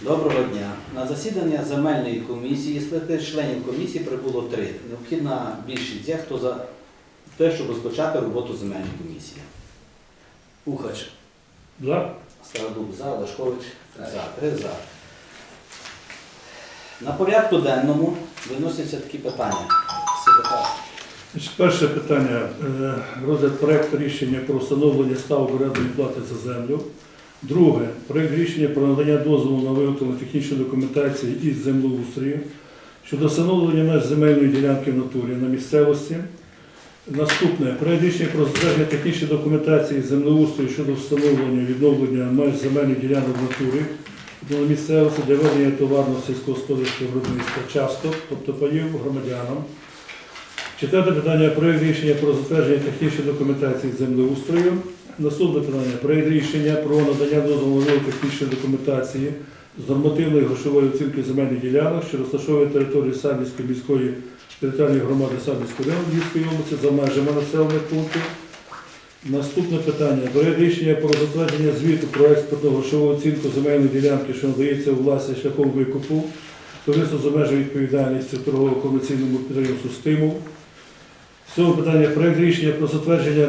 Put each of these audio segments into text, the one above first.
Доброго дня. На засідання земельної комісії з членів комісії прибуло три. Необхідна більшість є, хто за те, щоб розпочати роботу земельної комісії. Ухач, За. Стародуб за, Лешкович за. Три за. На порядку денному виносяться такі питання. Перше питання. е, Розгляд проекту рішення про встановлення ставок орендної плати за землю. Друге. Проект рішення про надання дозволу на виготовлення технічної документації із землеустрою щодо встановлення меж земельної ділянки в натурі на місцевості. Наступне. Проект рішення про затвердження технічної документації з землеустрою щодо встановлення відновлення меж земельних ділянок в натурі на місцевості для ведення товарного сільськогосподарського виробництва часто, тобто паїв громадянам. Четверте питання проєкт рішення про затвердження технічної документації землеустрою. Наступне питання проєкт рішення про надання дозволу технічної документації з нормативної грошової оцінки земельних ділянок, що розташовує територію Садівської міської територіальної громади Садівської району Львівської області за межами населених пунктів. Наступне питання. Проєкт рішення про затвердження звіту про експортну грошову оцінку земельної ділянки, що надається у власність шляхом викупу, товариство з обмеженою відповідальністю торгово-комерційному підприємству «Стимул». Цього питання проєкт рішення про затвердження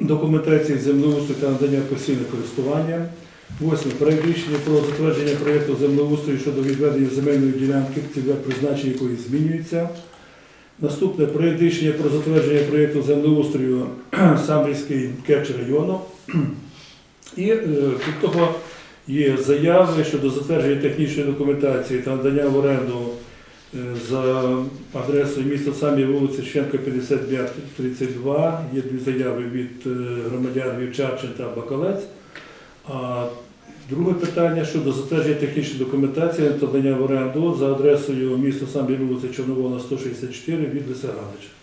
документації землеустрою та надання постійного користування. Восьме. Проєкт рішення про затвердження проєкту землеустрою щодо відведення земельної ділянки, цільове призначення якої змінюється. Наступне проєкт рішення про затвердження проєкту землеустрою Самбірський Керч району. І е, крім того, є заяви щодо затвердження технічної документації та надання в оренду за адресою міста Самі вулиця Шенка 5532. Є дві заяви від е, громадян Вівчарчин та Бакалець. А друге питання щодо затвердження технічної документації та в оренду за адресою міста Самі вулиця Чорновола 164 від Лисаганича. Третє.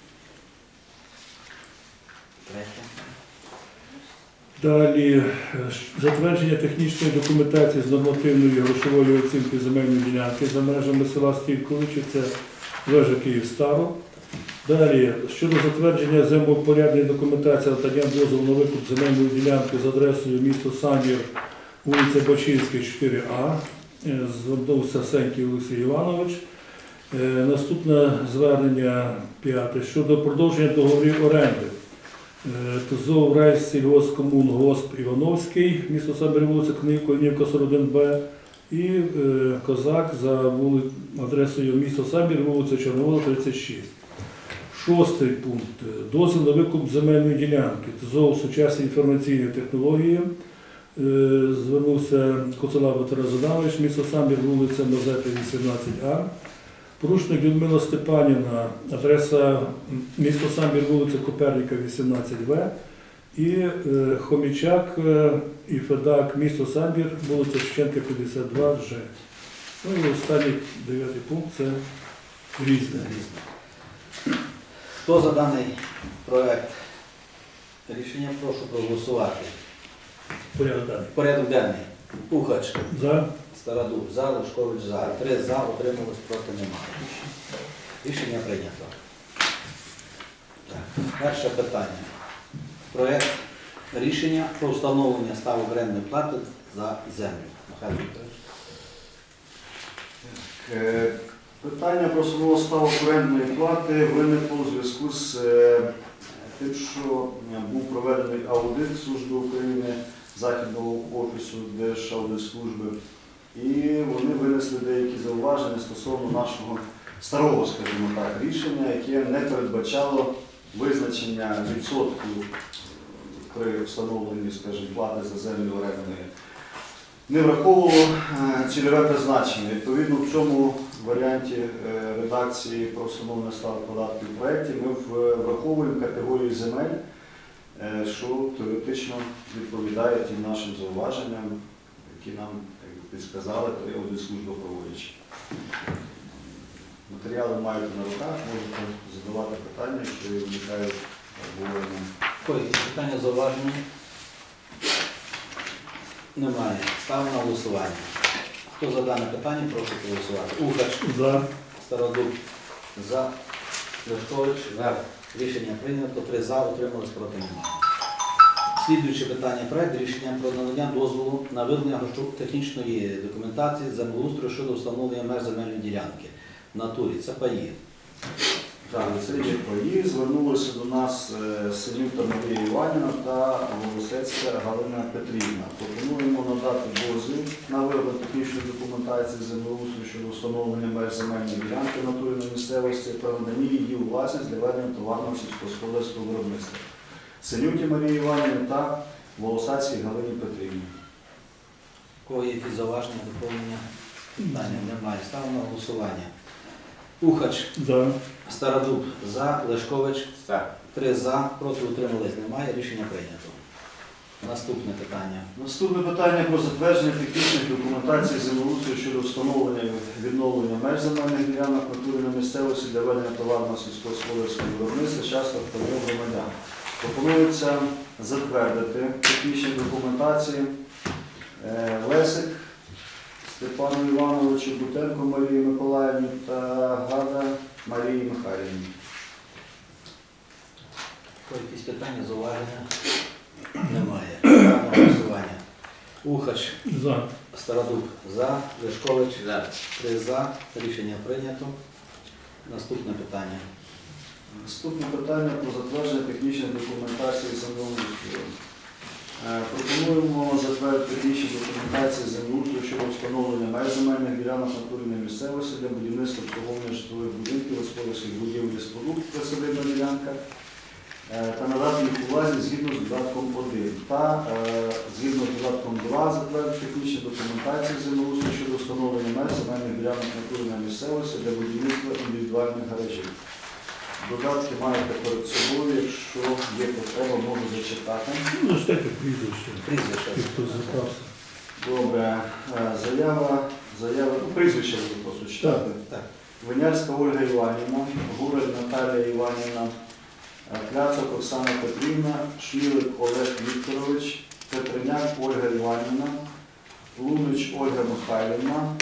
Далі е, затвердження технічної документації з нормативної грошової оцінки земельної ділянки за межами села Стільковичі, це вежа Київстару. Далі щодо затвердження землепорядної документації надання дозволу на викуп земельної ділянки з адресою місто Самір, вулиця Бачинська, 4А. Е, Звернувся Сенький Олексій Іванович. Е, Наступне звернення п'яте щодо продовження договорів оренди. Е, ТЗОВ Райс сільгоспкомун Госп Івановський, місто Самбір, вулиця Конівка 41Б, і е, Козак за вули... адресою місто Самбір, вулиця Чорновола, 36. Шостий пункт. Дозвіл на викуп земельної ділянки. ТЗОВ сучасні інформаційні технології. Е, Звернувся Коцелаба Тарас Адамович, місто Самбір, вулиця Мазепи, 18А. Порушник Людмила Степанівна, адреса місто Самбір, вулиця Коперніка, 18В. І е, Хомічак е, і Федак, місто Самбір, вулиця Шевченка, 52Ж. Ну і останній дев'ятий пункт це різне. Хто за даний проект рішення, прошу проголосувати. Порядок далі. Порядок денний. Ухач, За. Стародуб за, Лешкович за. Три за, отрималось проти немає. Рішення прийнято. Так, перше питання. Проект рішення про встановлення ставок орендної плати за землю. Михайло Вікторович. Е, Питання про самого ставок орендної плати виникло у зв'язку з е, тим, що е, був проведений аудит Служби України Західного офісу Держаудитслужби, і вони винесли деякі зауваження стосовно нашого старого, скажімо так, рішення, яке не передбачало визначення відсотку при встановленні, скажімо, плати за землю орендної не враховувало е, цільове призначення. Відповідно, в цьому варіанті е, редакції про встановлення ставок податків в проєкті ми враховуємо категорію земель, е, що теоретично відповідає тим нашим зауваженням, які нам як би, підсказали при аудитслужба проводячи. Матеріали маєте на руках, можете задавати питання, якщо виникають обговорення. Колеги, питання зауваження? Немає. Ставимо на голосування. Хто за дане питання, прошу проголосувати. Ухач, За. Стародуб за, Лешкович за. Рішення прийнято. Три за, отрималось проти немає. Слідуюче питання. Проект рішення про надання дозволу на виявлення технічної документації землеустрою щодо встановлення меж земельної ділянки в натурі. Це паї. Так, це є паї. Звернулися до нас е, Синюта Марія Іванівна та Волосецька Галина Петрівна. Пропонуємо надати дозвіл на вироблення технічної документації землеустрою щодо встановлення меж земельної ділянки в натурі на місцевості та надання її у власність для ведення товарного сільськогосподарського виробництва. Синюті Марії Іванівни та Волосацькій Галині Петрівні. У кого є якісь зауваження, доповнення? Питання немає. Ставимо на голосування. Ухач, За. Стародуб за, Лешкович три за, проти утримались немає. Рішення прийнято. Наступне питання. Наступне питання про затвердження технічних документацій землеустрою щодо встановлення і відновлення меж земельних ділянок в на місцевості для ведення товарного сільськогосподарського виробництва часто впливу громадян. Пропонується затвердити технічні документації е, Лесик Степану Івановичу, Бутенко Марії Миколаївні та Гада Марії Михайлівні. Якісь питання, зауваження? Немає. Голосування. Ухач, За. Стародуб за, Лешкович три за. Рішення прийнято. Наступне питання. Наступне питання про затвердження технічної документації землеустрою. Е, Пропонуємо затвердити технічні документації землеустрою щодо встановлення меж ділянок натурної місцевості для будівництва обслуговування житлових будинків, господарських будівель і споруд присадибна ділянка е, та надати їх увазі згідно з додатком 1 та е, згідно з додатком 2 затвердити технічні документації землеустрою щодо встановлення меж ділянок натурної місцевості для будівництва індивідуальних гаражів. Додатки маєте перед собою, якщо є потреба, можу зачитати. Ну, зачитайте прізвище. Прізвище. Хто звертався. Добре, е, заява, заява, ну, прізвище буду просто читати. Так. Винярська Ольга Іванівна, Гурель Наталія Іванівна, е, Кляцок Оксана Петрівна, Шмілик Олег Вікторович, Петриняк Ольга Іванівна, Лунич Ольга Михайлівна,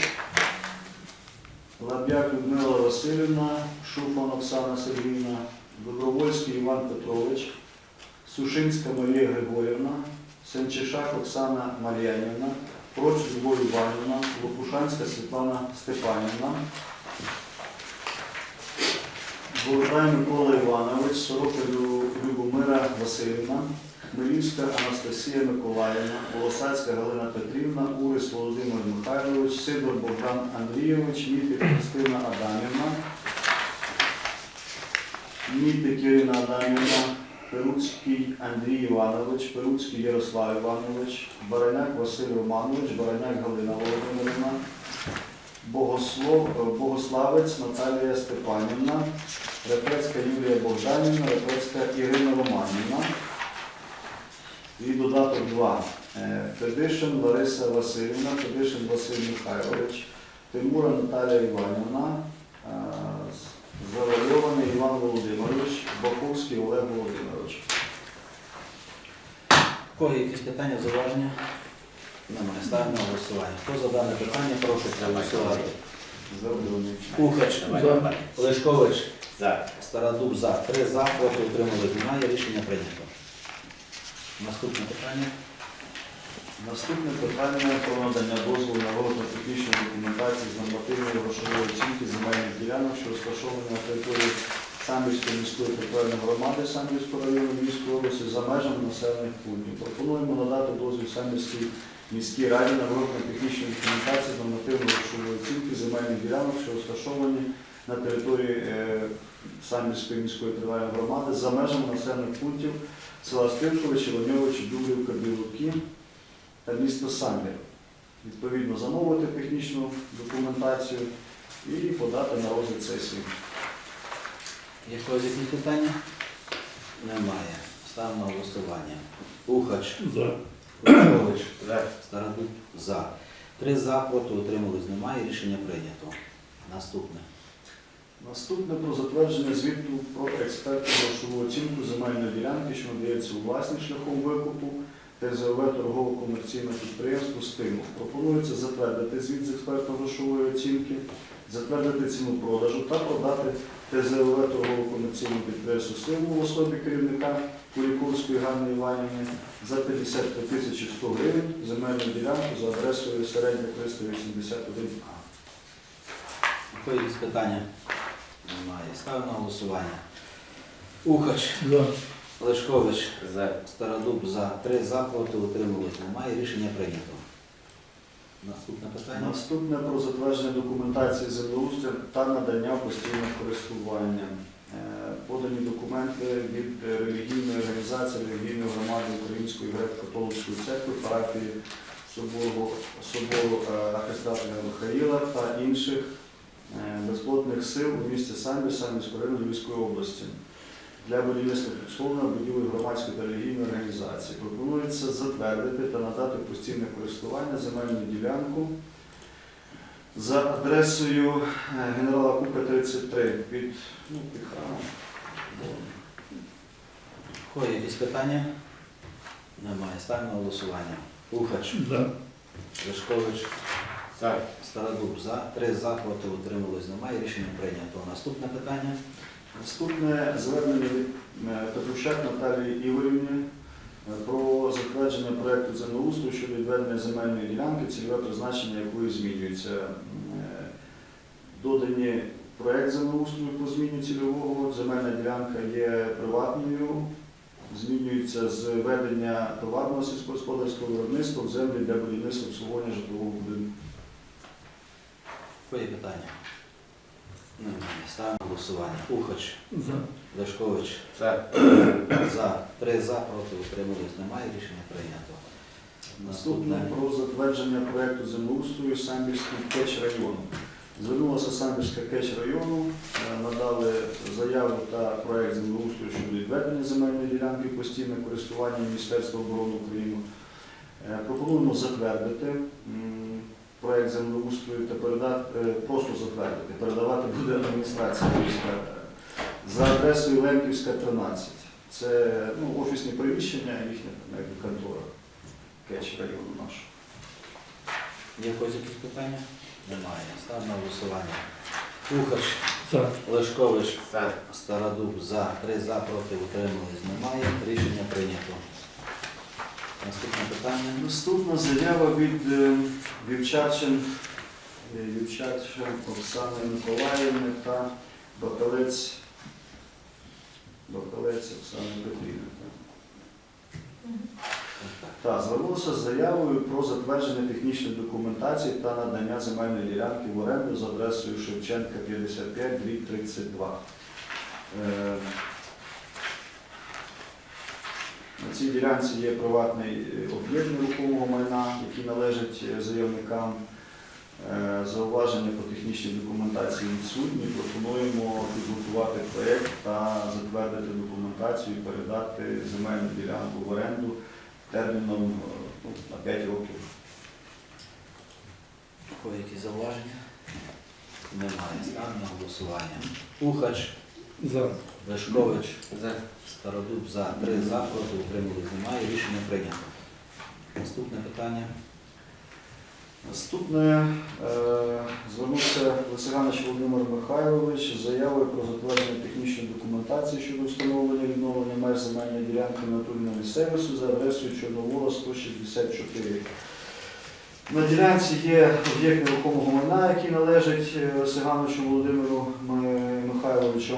Лаб'як Людмила Васильівна, Шуфан Оксана Сергіївна, Добровольський Іван Петрович, Сушинська Марія Григорівна, Сенчишак Оксана Мар'янівна, Проч Любов Іванівна, Лопушанська Світлана Степанівна, Болтай Микола Іванович, Сорока Любомира Васильівна, Хмелівська Анастасія Миколаївна, Волосацька Галина Петрівна, Михайлович, Сидор Богдан Андрійович, Мітик Христина Адамівна, Мітик Ірина Адамівна, Перуцький Андрій Іванович, Перуцький Ярослав Іванович, Бараняк Василь Романович, Бараняк Галина Володимирівна, Богослов, Богославець Наталія Степанівна, Репецька Юлія Богданівна, Репецька Ірина Романівна. І додаток 2. Федишин Лариса Васильівна, Федишин Василь Михайлович, Тимура Наталія Іванівна, е, Завойований Іван Володимирович, Баковський Олег Володимирович. Кого якісь питання, зауваження? Немає. Ставимо на голосування. Хто за дане питання, прошу проголосувати. Завойований. Ухач, За. Лешкович, За. Стародуб за. Три за, проти утримались немає. Рішення прийнято. Наступне питання. Наступне питання про надання дозволу на розгляд технічної документації з нормативної грошової оцінки земельних ділянок, що розташовані на території Самбірської міської територіальної громади Самбірського району Львівської області за межами населених пунктів. Пропонуємо надати дозвіл Самбірській міській раді на розгляд технічної документації з нормативної грошової оцінки земельних ділянок, що розташовані на території е, Самбірської міської територіальної громади за межами населених пунктів села Стиркович, Іваньович, Дубрівка, Білуки та місто Самбір. Відповідно, замовити технічну документацію і подати на розгляд сесії. Є когось якісь питання? Немає. Ставимо на голосування. Ухач, За. Лешкович, Стародуб за. Три за, проти утримались немає. Рішення прийнято. Наступне. Наступне про затвердження звіту про експертну грошову оцінку земельної ділянки, що надається у власність шляхом викупу ТЗОВ торгово-комерційне підприємство «Стимул». Пропонується затвердити звіт з експертно-грошової оцінки, затвердити ціну продажу та продати ТЗОВ торгово-комерційне підприємство «Стимул» в особі керівника Куліковської Ганни Іванівни за 55 тисяч 100 гривень земельну ділянку за адресою середня 381А. Якої якісь питання? Немає. Ставимо на голосування. Ухач, За. Лешкович, Стародуб за. Три за, проти утримались. Немає. Рішення прийнято. Наступне питання. Наступне про затвердження документації землеустрою та надання в постійне користування. Е, Подані документи від релігійної організації релігійної громади Української греко-католицької церкви, парафії собору, собору е, Михаїла та інших е, безплотних сил у місті Самбір, Самбірського району Львівської області для будівництва підсобної будівлі громадської та релігійної організації. Пропонується затвердити та надати постійне користування земельну ділянку за адресою е, генерала Кука 33 під, ну, під храмом. Якісь питання? Немає. Ставимо на голосування. Ухач, За. Лешкович, Стародуб за. Три за, проти утримались. Немає. Рішення прийнято. Наступне питання. Наступне звернення від е, Петрущак Наталії Ігорівни е, про затвердження проекту землеустрою щодо відведення земельної ділянки, цільове призначення якої змінюється. Е, Додані проект землеустрою по зміні цільового. Земельна ділянка є приватною. Змінюється з ведення товарного сільськогосподарського виробництва в землі для будівництва обслуговування житлового будинку. Питання? Немає. Ставимо голосування. Ухач, За. Лешкович, за. Три за, проти утримались. Немає. Рішення прийнято. Наступне про затвердження проекту землеустрою Самбірський кетч району. Звернулася Самбірська кетч району, е, надали заяву та проект землеустрою щодо відведення земельної ділянки постійне користування Міністерства оборони України. Е, Пропонуємо затвердити м, проект землеустрою та передати, е, просто затвердити, передавати буде адміністрація міста за адресою Лемківська, 13. Це ну, офісні приміщення, їхня контора кетч району нашого. Є в когось якісь питання? Немає. Ставимо на голосування. Ухач, За. Лешкович, Стародуб за. Три за, проти утримались. Немає. Рішення прийнято. Наступне питання. Наступна заява від е, е, Оксани Миколаївни та Бакалець, Бакалець Оксани Петрівни. Так, звернулося з заявою про затвердження технічної документації та надання земельної ділянки в оренду за адресою Шевченка 55, дріб 32. Е, На цій ділянці є приватний е, об'єкт нерухомого майна, який належить е, заявникам. Е, Зауваження по технічній документації відсутні. Пропонуємо підготувати проєкт та затвердити документацію і передати земельну ділянку в оренду терміном ну, на 5 років. Якісь зауваження? Немає. Ставимо на голосування. Ухач, За. Лешкович, Стародуб за. Три за, проти утримались. Немає. Рішення прийнято. Наступне питання. Наступне е, звернувся Лисиганич Володимир Михайлович з заявою про затвердження технічної документації щодо встановлення відновлення меж земельної ділянки натурного місцевості за адресою Чорновола 164. На ділянці є об'єкт нерухомого майна, який належить е, Лисигановичу Володимиру Михайловичу.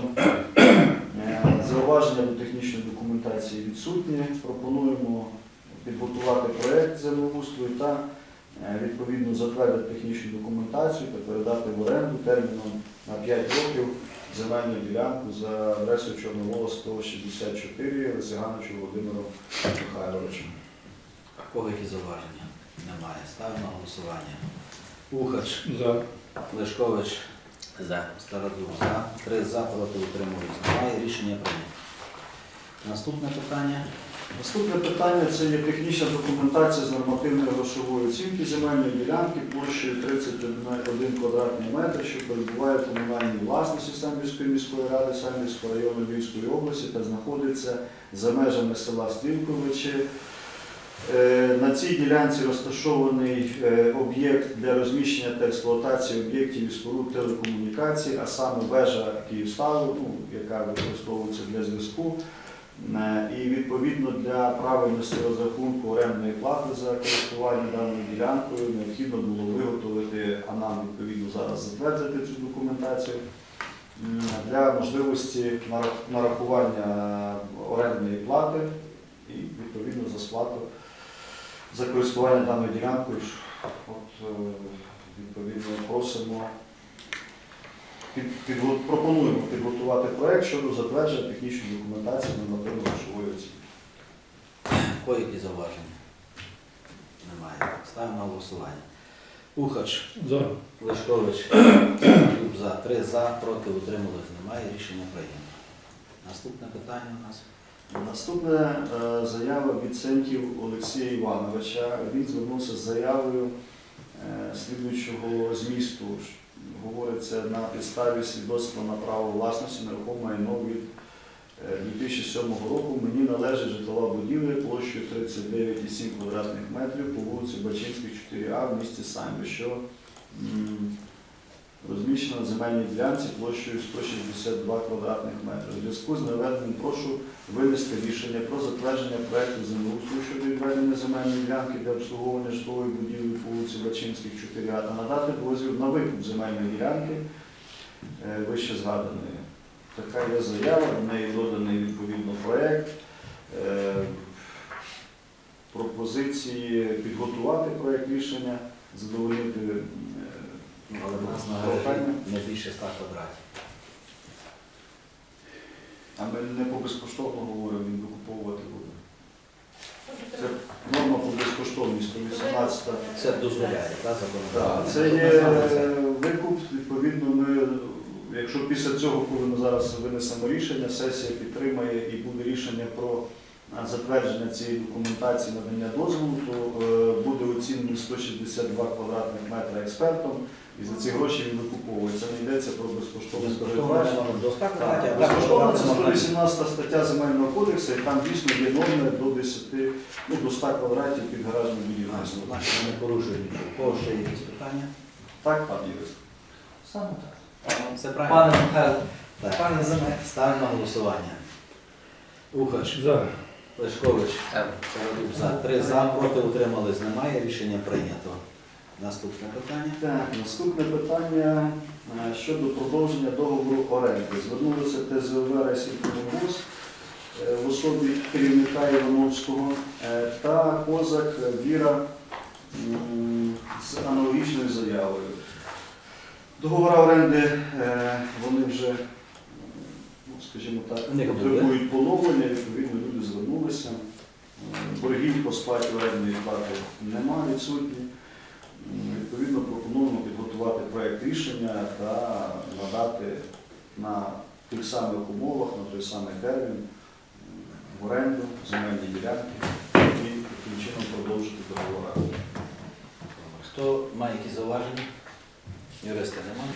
Е, Зауваження до технічної документації відсутні. Пропонуємо підготувати проєкт землеустрою та Е, відповідно затвердити технічну документацію та передати в оренду терміном на 5 років земельну ділянку за адресою Чорновола 164 Лисигановичу Володимиру Михайловичу. В Кого які зауваження? Немає. Ставимо на голосування. Ухач, За. Лешкович, за. Стародуб за. Три за, проти утримались. Немає. Рішення прийнято. Наступне питання. Наступне питання це є технічна документація з нормативної грошової оцінки земельної ділянки площею 31 квадратний метр, що перебуває в комунальній власності Самбірської міської ради Самбірського району Львівської області та знаходиться за межами села Стрілковичі. Е, На цій ділянці розташований е, об'єкт для розміщення та експлуатації об'єктів і споруд телекомунікацій, а саме вежа Київставу, ну, яка використовується для зв'язку. Е, І відповідно для правильності розрахунку орендної плати за користування даною ділянкою необхідно було виготовити, а нам відповідно зараз затвердити цю документацію для можливості нарахування орендної плати і відповідно за сплату за користування даною ділянкою. От, е, відповідно просимо під, підго- пропонуємо підготувати проект щодо затвердження технічної документації нормативно-грошової оцінки. Кої які зауваження? Немає. Ставимо на голосування. Ухач, За. Лешкович, за. Три за, проти утримались. Немає. Рішення прийнято. Наступне питання у нас. Наступне е, заява від Олексія Івановича. Він звернувся з заявою е, слідуючого змісту. Говориться на підставі свідоцтва на право власності нерухоме майно від е, 2007 року. Мені належить житлова будівля площею 39,7 квадратних метрів по вулиці Бачинській, 4А в місті Самбі, що розміщена на земельній ділянці площею 162 квадратних метри. У зв'язку з наведеним прошу винести рішення про затвердження проекту землеустрою щодо відведення земельної ділянки для обслуговування житлової будівлі по вулиці Бачинських 4А та надати дозвіл на викуп земельної ділянки е, вище згаданої. Така є заява, до неї доданий відповідно проект. Е, Пропозиції підготувати проект рішення, задовольнити Але в нас на гаражі не більше 100 квадратів. А ми не по безкоштовно говоримо, він викуповувати буде. Це норма по безкоштовній 118. Це дозволяє, так, Так, законодавство? це є викуп. Відповідно, ми, якщо після цього, коли ми зараз винесемо рішення, сесія підтримає і буде рішення про а, затвердження цієї документації надання дозволу, то е, буде оцінений 162 квадратних метра експертом, і за ці гроші він викуповує. Це не йдеться про безкоштовне Безкоштовно передбачення. можна до 100 квадратів, а Безкоштовно це 118 стаття земельного кодексу, і там дійсно є норми до 10, ну, до 100 квадратів під гаражне будівництво. Значить, не порушують нічого. Ще є якісь питання? Так, пан Юрис? Саме так. Все правильно? Пане Михайло, пане Земель. Ставимо на голосування. Ухач, За. Лешкович, за. Три за, проти утримались. Немає. Рішення прийнято. Наступне питання. Так, наступне питання е, щодо продовження договору оренди. Звернулося ТЗВ «Ресінкомунвоз» е, в особі керівника Івановського е, та козак Віра з аналогічною заявою. Договори оренди вони вже, ну, скажімо так, потребують поновлення, відповідно, люди звернулися. Боргів по сплаті орендної плати немає відсутні. М, Відповідно, пропонуємо підготувати проєкт рішення та надати на тих самих умовах, на той самий термін в оренду земельні ділянки і таким чином продовжити договори. Хто має якісь зауваження? Юриста немає.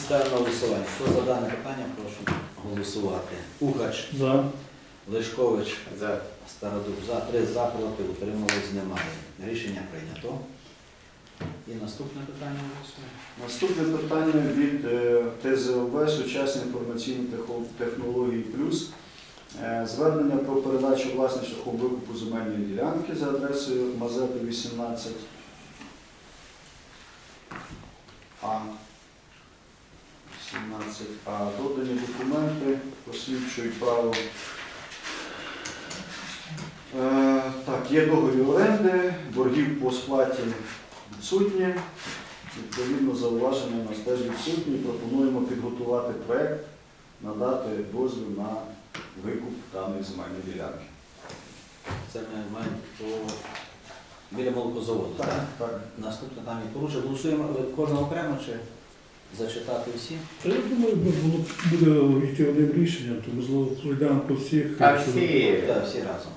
Ставимо на голосування. Хто за дане питання, прошу голосувати. Ухач, За. Лешкович, за. Стародуб за. Три за, проти утримались. Немає. Рішення прийнято. І наступне питання. голосуємо. Наступне питання від е, ТЗОВ Сучасні інформаційні технології плюс. Е, Звернення про передачу власне шляхом викупу земельної ділянки за адресою Мазепи 18. А 17 А. Додані документи посвідчують право. Е, Так, є договір оренди, боргів по сплаті відсутні. Відповідно, зауваження у нас теж відсутні. Пропонуємо підготувати проєкт, надати дозвіл на викуп даної земельної ділянки. Це ми маємо по біля молокозаводу. Так. так. Наступне там і порушення. Голосуємо е, кожного окремо чи зачитати всі? Я думаю, воно буде йти одним рішенням, то можливо пройдемо по всіх. А всі Так, всі разом.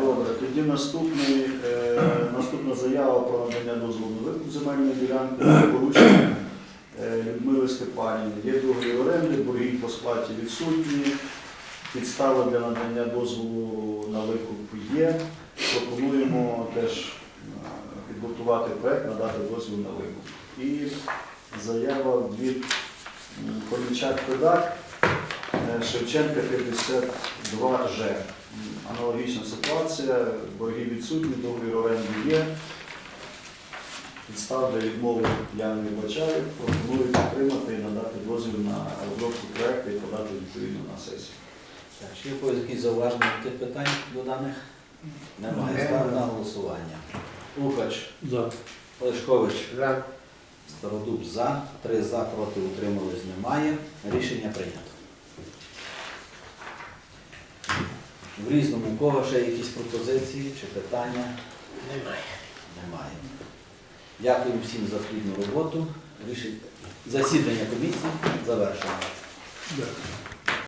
Добре, тоді наступний, е, наступна заява про надання дозволу на викуп земельної ділянки порушення е, Людмили Степанівни. Є договір оренди, борги по сплаті відсутні. Підстава для надання дозволу на викуп є. Пропонуємо теж е, підготувати проект, надати дозвіл на викуп. І заява від м, Хомічак Педак. Е, Шевченка 52Ж. Аналогічна ситуація, борги відсутні, договір оренди є. Підстав для відмови я не вбачаю. Пропоную підтримати і надати дозвіл на розробку проекту і подати відповідно на сесію. Так, чи є когось якісь зауваження тих питань до даних? Немає. Ставлю на голосування. Лукач, За. Лешкович, За. Стародуб за, три за, проти утримались немає. Рішення прийнято. В різному кого ще якісь пропозиції чи питання? Немає. Немає. Дякую всім за плідну роботу. Рішення засідання комісії завершено. Дякую.